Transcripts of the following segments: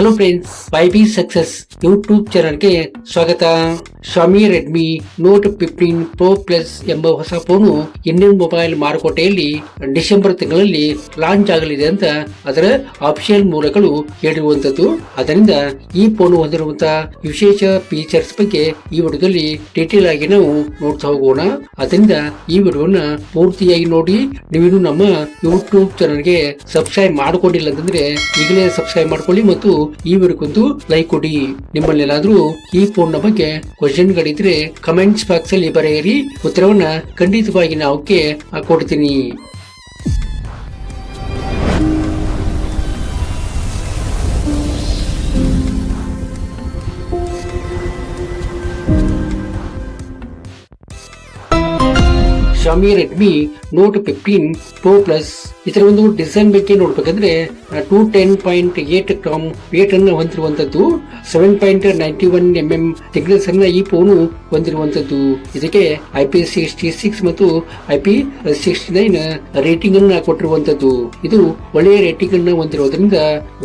Hello friends by B success YouTube ಚಾನಲ್ಗೆ ಸ್ವಾಗತ. Xiaomi Redmi Note fifteen Pro Plus ಎಂಬ ಹೊಸ ಫೋನು ಇಂಡಿಯನ್ ಮೊಬೈಲ್ ಮಾರುಕಟ್ಟೆಯಲ್ಲಿ ಡಿಸೆಂಬರ್ ತಿಂಗಳಲ್ಲಿ ಲಾಂಚ್ ಆಗಲಿದೆ ಅಂತ ಅದರ ಅಫಿಷಿಯಲ್ ಮೂಲಗಳು ಹೇಳಿರುವಂತದ್ದು. ಅದರಿಂದ ಈ ಫೋನ್ ಹೊಂದಿರುವಂತಹ ವಿಶೇಷ ಫೀಚರ್ಸ್ ಬಗ್ಗೆ ಈ ವಿಡಿಯೋದಲ್ಲಿ ಡೀಟೇಲ್ ಆಗಿ ನಾವು ನೋಡ್ತಾ ಹೋಗೋಣ. ಅದರಿಂದ ಈ ವಿಡಿಯೋನ ಪೂರ್ತಿಯಾಗಿ ನೋಡಿ. ನೀವು ನಮ್ಮ ಯೂಟ್ಯೂಬ್ ಚಾನಲ್ಗೆ ಸಬ್ಸ್ಕ್ರೈಬ್ ಮಾಡ್ಕೊಂಡಿಲ್ಲ ಅಂತಂದ್ರೆ ಈಗಲೇ ಸಬ್ಸ್ಕ್ರೈಬ್ ಮಾಡ್ಕೊಳ್ಳಿ ಮತ್ತು ಈ ವಿಡಿಯೋಕ್ಕೊಂದು ಲೈಕ್ ಕೊಡಿ. ನಿಮ್ಮಲ್ಲಿ ಏನಾದ್ರೂ ಈ ಫೋನ್ನ ಬಗ್ಗೆ ಕ್ವಶನ್ ಗಳಿದ್ರೆ ಕಮೆಂಟ್ಸ್ ಬಾಕ್ಸ್ ಅಲ್ಲಿ ಬರೆಯಿರಿ. ಉತ್ತರವನ್ನ ಖಂಡಿತವಾಗಿ ನಾವು ಕೊಡ್ತೀನಿ. Xiaomi Redmi Note fifteen Pro Plus ಇದರ ಒಂದು ಡಿಸೈನ್ ಬಗ್ಗೆ ನೋಡ್ಬೇಕಂದ್ರೆ two ten point eight gram weight ಅನ್ನು ಹೊಂದಿರುವಂತದ್ದು seven point ninety one M M thickness ಅನ್ನ ಈ ಫೋನು ಹೊಂದಿರುವಂತದ್ದು. ಇದಕ್ಕೆ ಐ ಪಿ ಸಿಕ್ಸ್ಟಿ ಸಿಕ್ಸ್ ಮತ್ತು I P sixty nine rating ಅನ್ನ ಕೊಟ್ಟಿರುವಂತದ್ದು. ಇದು ಒಳ್ಳೆಯ ರೇಟಿಂಗ್ ಅನ್ನ ಹೊಂದಿರೋದ್ರಿಂದ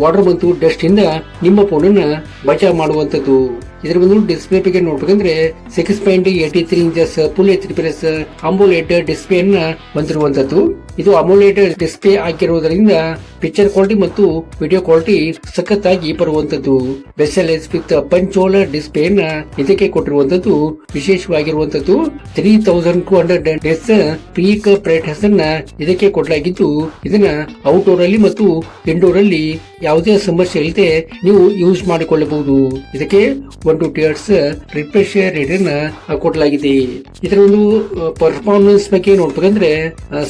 ವಾಟರ್ ಮತ್ತು ಡಸ್ಟ್ ಇಂದ ನಿಮ್ಮ ಫೋನ್ ಅನ್ನ ಬಚಾವ್ ಮಾಡುವಂತದ್ದು. ಇದರ ಬಂದು ಡಿಸ್ಪ್ಲೇ ಬಗ್ಗೆ ನೋಡ್ಬೇಕಂದ್ರೆ six point eighty three inches full H D plus AMOLED display ಅನ್ನ ಹೊಂದಿರುವಂತದ್ದು ಇದು ಅಮೋಲೇಟೆಡ್ ಡಿಸ್ಪ್ಲೇ ಆಗಿರುವುದರಿಂದ ಪಿಕ್ಚರ್ ಕ್ವಾಲಿಟಿ ಮತ್ತು ವಿಡಿಯೋ ಕ್ವಾಲಿಟಿ ಸಖತ್ತಾಗಿ ಬರುವಂತದ್ದು. S with punch hole display ನ ಇದಕ್ಕೆ ಕೊಟ್ಟಿರುವಂತದ್ದು ವಿಶೇಷವಾಗಿರುವಂತದ್ದು ತ್ರೀ ತೌಸಂಡ್ ಟೂ ಹಂಡ್ರೆಡ್ ಡೆಸ್ ಪೀಕ್ ಬ್ರೈಟ್ನೆಸ್ ಅನ್ನ ಇದಕ್ಕೆ ಕೊಡಲಾಗಿದ್ದು, ಇದನ್ನ ಔಟ್ಡೋರ್ ಅಲ್ಲಿ ಮತ್ತು ಇಂಡೋರ್ ಅಲ್ಲಿ ಯಾವುದೇ ಸಮಸ್ಯೆ ಇಲ್ಲದೆ ನೀವು ಯೂಸ್ ಮಾಡಿಕೊಳ್ಳಬಹುದು. ಇದಕ್ಕೆ one two tiers refresh rate ಅನ್ನ ಕೊಡಲಾಗಿದೆ. ಇದರ ಒಂದು ಪರ್ಫಾರ್ಮೆನ್ಸ್ ಬಗ್ಗೆ ನೋಡ್ಬೇಕಂದ್ರೆ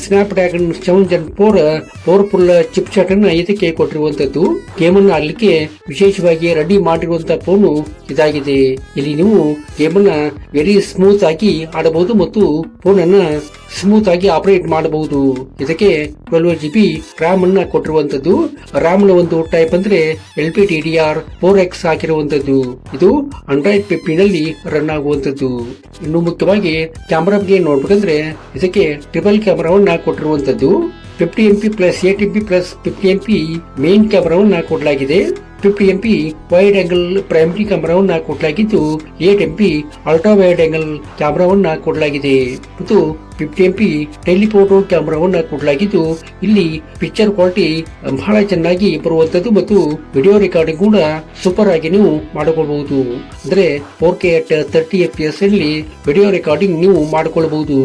Snapdragon seven gen four powerful chipset ಅನ್ನ ಇದಕ್ಕೆ ಕೊಟ್ಟಿರುವಂತದ್ದು. ಗೇಮ್ ಅನ್ನ ಆಡ್ಲಿಕ್ಕೆ ವಿಶೇಷವಾಗಿ ರೆಡಿ ಮಾಡಿರುವಂತಹ ಫೋನು ಇದಾಗಿದೆ. ಇಲ್ಲಿ ನೀವು ಗೇಮ್ ಅನ್ನ ವೆರಿ ಸ್ಮೂತ್ ಆಗಿ ಆಡಬಹುದು ಮತ್ತು ಫೋನ್ ಅನ್ನ ಸ್ಮೂತ್ ಆಗಿ ಆಪರೇಟ್ ಮಾಡಬಹುದು. ಇದಕ್ಕೆ ಟ್ವೆಲ್ವ್ ಜಿ ಬಿ ರ್ಯಾಮ್ ಅನ್ನ ಕೊಟ್ಟಿರುವಂತದ್ದು. ರಾಮ್ನ ಒಂದು ಟೈಪ್ ಅಂದ್ರೆ L P D D R four X ಹಾಕಿರುವಂತದ್ದು ಇದು ಆಂಡ್ರಾಯ್ಡ್ ಫಿಫ್ಟೀನ್ನಲ್ಲಿ ರನ್ ಆಗುವಂತದ್ದು. ಇನ್ನು ಮುಖ್ಯವಾಗಿ ಕ್ಯಾಮೆರಾ ಬಗ್ಗೆ ನೋಡ್ಬೇಕಂದ್ರೆ ಇದಕ್ಕೆ ಟ್ರಿಬಲ್ ಕ್ಯಾಮ್ರಾವನ್ನ ಕೊಟ್ಟಿರುವಂತದ್ದು fifty M P plus eight M P plus fifty M P main ಕ್ಯಾಮ್ರಾವನ್ನ ಕೊಡಲಾಗಿದೆ. Fifty M P wide angle primary ಕ್ಯಾಮರಾವನ್ನ ಕೊಡಲಾಗಿದ್ದು eight M P ultra wide angle ಕ್ಯಾಮರಾವನ್ನ ಕೊಡಲಾಗಿದೆ. ಮತ್ತು ಫಿಫ್ಟಿ ಎಂ ಪಿ ಟೆಲಿಫೋಟೋ ಕ್ಯಾಮರಾವನ್ನ ಕೊಡಲಾಗಿದ್ದು, ಇಲ್ಲಿ ಪಿಕ್ಚರ್ ಕ್ವಾಲಿಟಿ ಬಹಳ ಚೆನ್ನಾಗಿ ಬರುವಂತದ್ದು ಮತ್ತು ವಿಡಿಯೋ ರೆಕಾರ್ಡಿಂಗ್ ಕೂಡ ಸೂಪರ್ ಆಗಿ ನೀವು ಮಾಡಿಕೊಳ್ಬಹುದು. ಅಂದ್ರೆ four K at thirty F S ಅಲ್ಲಿ ವಿಡಿಯೋ ರೆಕಾರ್ಡಿಂಗ್ ನೀವು ಮಾಡಿಕೊಳ್ಬಹುದು.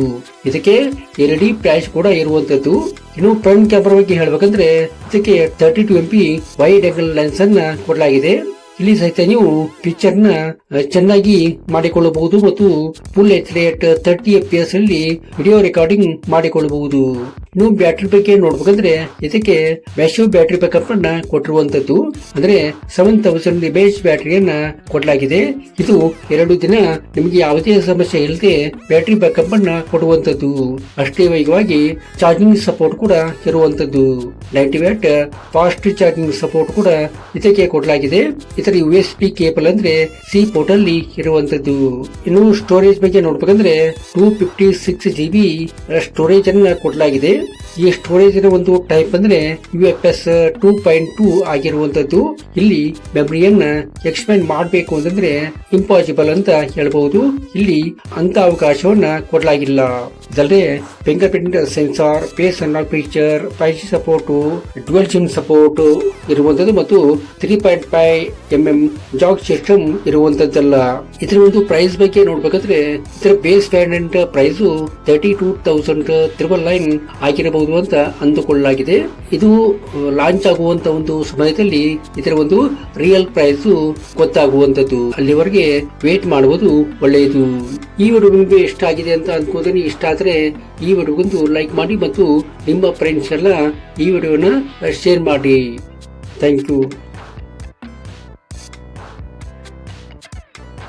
ಇದಕ್ಕೆ ಎಲ್ ಡಿ ಫ್ಲಾಶ್ ಕೂಡ ಇರುವಂತದ್ದು. ಇನ್ನು ಫ್ರಂಟ್ ಕ್ಯಾಮರಾ ಬಗ್ಗೆ ಹೇಳಬೇಕಂದ್ರೆ ಇದಕ್ಕೆ thirty two M P wide angle lens ಅನ್ನ ಕೊಡಲಾಗಿದೆ. ಇಲ್ಲಿ ಸಹಿತ ನೀವು ಪಿಕ್ಚರ್ನ ಚೆನ್ನಾಗಿ ಮಾಡಿಕೊಳ್ಳಬಹುದು ಮತ್ತು full H D at thirty F S ಅಲ್ಲಿ ವಿಡಿಯೋ ರೆಕಾರ್ಡಿಂಗ್ ಮಾಡಿಕೊಳ್ಳಬಹುದು. ಇನ್ನು ಬ್ಯಾಟ್ರಿ ಬಗ್ಗೆ ನೋಡ್ಬೇಕಂದ್ರೆ ಇದಕ್ಕೆ ವ್ಯಾಶ್ಯೂ ಬ್ಯಾಟ್ರಿ ಬ್ಯಾಕಪ್ ಅನ್ನ ಕೊಟ್ಟಿರುವಂತದ್ದು. ಅಂದ್ರೆ ಸೆವೆನ್ ತೌಸಂಡ್ ಬೇಸ್ ಬ್ಯಾಟರಿಯನ್ನ ಕೊಡಲಾಗಿದೆ. ಇದು ಎರಡು ದಿನ ನಿಮಗೆ ಯಾವುದೇ ಸಮಸ್ಯೆ ಇಲ್ಲದೆ ಬ್ಯಾಟರಿ ಬ್ಯಾಕಪ್ ಅನ್ನ ಕೊಡುವಂತದ್ದು. ಅಷ್ಟೇ ವೇಗವಾಗಿ ಚಾರ್ಜಿಂಗ್ ಸಪೋರ್ಟ್ ಕೂಡ ಇರುವಂತದ್ದು. Ninety watt fast charging support ಕೂಡ ಇದಕ್ಕೆ ಕೊಡಲಾಗಿದೆ. ಇದರ ಯು ಎಸ್ ಪಿ ಕೇಬಲ್ ಅಂದ್ರೆ ಸಿ ಪೋರ್ಟ್ ಅಲ್ಲಿ ಇರುವಂತದ್ದು. ಇನ್ನು ಸ್ಟೋರೇಜ್ ಬಗ್ಗೆ ನೋಡ್ಬೇಕಂದ್ರೆ two fifty six G B storage ಅನ್ನ ಕೊಡಲಾಗಿದೆ. 내일 ಈ ಸ್ಟೋರೇಜ್ ಒಂದು ಟೈಪ್ ಅಂದ್ರೆ U F S two point two ಆಗಿರುವಂತದ್ದು. ಇಲ್ಲಿ ಮೆಮರಿಯನ್ನ ಎಕ್ಸ್ಪೆಂಡ್ ಮಾಡಬೇಕು ಅಂತಂದ್ರೆ ಇಂಪಾಸಿಬಲ್ ಅಂತ ಹೇಳಬಹುದು. ಇಲ್ಲಿ ಅಂತ ಅವಕಾಶವನ್ನ ಕೊಡಲಾಗಿಲ್ಲ. ಇದಲ್ಲದೆ fingerprint sensor face unlock feature five G support dual SIM support ಇರುವಂತದ್ದು ಮತ್ತು three point five M M jack system ಇರುವಂತದ್ದಲ್ಲ. ಇದರ ಒಂದು ಪ್ರೈಸ್ ಬಗ್ಗೆ ನೋಡ್ಬೇಕಂದ್ರೆ ಇದರ base standard price thirty two thousand triple nine ಆಗಿರಬಹುದು. ಅಂತ ಅಂದುಕೊಳ್ಳಲಾಗಿದೆ. ಇದು ಲಾಂಚ್ ಆಗುವಂತ ಒಂದು ಸಮಯದಲ್ಲಿ ಇದರ ಒಂದು ರಿಯಲ್ ಪ್ರೈಸ್ ಗೊತ್ತಾಗುವಂತದ್ದು. ಅಲ್ಲಿವರೆಗೆ ವೇಟ್ ಮಾಡುವುದು ಒಳ್ಳೆಯದು. ಈ ವಿಡಿಯೋ ನಿಮಗೆ ಇಷ್ಟ ಆಗಿದೆ ಅಂತ ಅನ್ಕೋತೀನಿ ಇಷ್ಟ ಆದ್ರೆ ಈ ವಿಡಿಯೋಗೊಂದು ಲೈಕ್ ಮಾಡಿ ಮತ್ತು ನಿಮ್ಮ ಫ್ರೆಂಡ್ಸ್ ಎಲ್ಲ ಈ ವಿಡಿಯೋನ ಶೇರ್ ಮಾಡಿ. Thank you